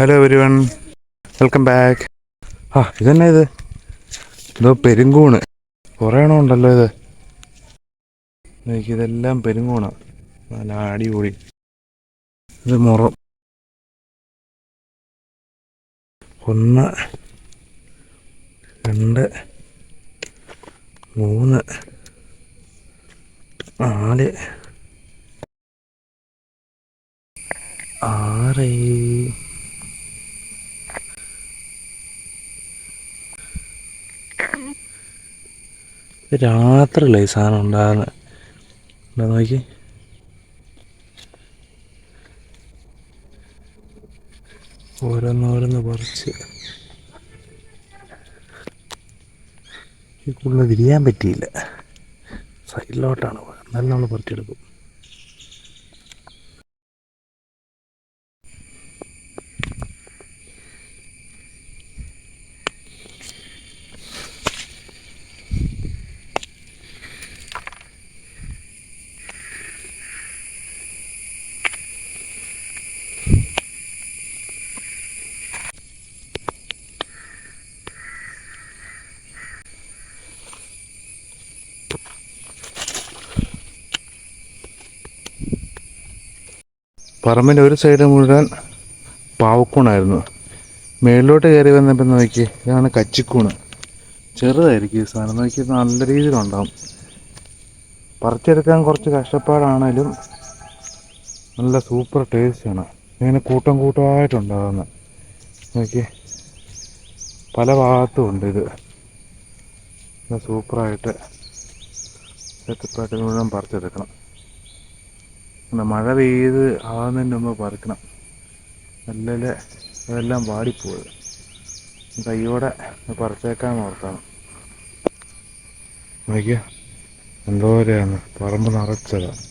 Hello everyone welcome back ആ ഇതന്നെ ഇത്? ഇതോ പെരുങ്കൂണ്. കുറേ എണ്ണം ഉണ്ടല്ലോ ഇത്. ഇതെല്ലാം പെരുങ്കൂണാണ് നല്ല അടിപൊളി. ഇത് മുറം. ഒന്ന് രണ്ട് മൂന്ന് നാല് ആറ് രാത്രിയല്ലേ ഈ സാധനം ഉണ്ടാകുന്നത്? എന്താ നോക്കി? ഓരോന്നോരോന്ന് പറിച്ച്. കൂടുതൽ തിരിയാൻ പറ്റിയില്ല. സൈഡിലോട്ടാണ് പോയത്. എന്നാലും നമ്മൾ പറിച്ചെടുക്കും. പറമ്പിന്റെ ഒരു സൈഡ് മുഴുവൻ പാവക്കൂണായിരുന്നു. മേളിലോട്ട് കയറി വന്നപ്പോൾ നോക്കി ഇതാണ് കച്ചിക്കൂണ്. ചെറുതായിരിക്കും ഈ സാധനം. നോക്കി നല്ല രീതിയിലുണ്ടാവും. പറിച്ചെടുക്കാൻ കുറച്ച് കഷ്ടപ്പാടാണേലും നല്ല സൂപ്പർ ടേസ്റ്റാണ്. ഇങ്ങനെ കൂട്ടം കൂട്ടമായിട്ടുണ്ടാകുന്നത് നോക്കി പല ഭാഗത്തും ഉണ്ട് ഇത്. സൂപ്പറായിട്ട് സെറ്റപ്പായിട്ട് മുഴുവൻ പറിച്ചെടുക്കണം. പിന്നെ മഴ പെയ്ത് ആകുന്നതിന്റെ മുമ്പ് പറിക്കണം. നല്ല അതെല്ലാം വാടിപ്പോയത് കയ്യോടെ പറിച്ചേക്കാൻ ഓർത്താണ് നോക്കിയ എന്തോരെയാണ് പറമ്പ് നിറച്ചതാണ്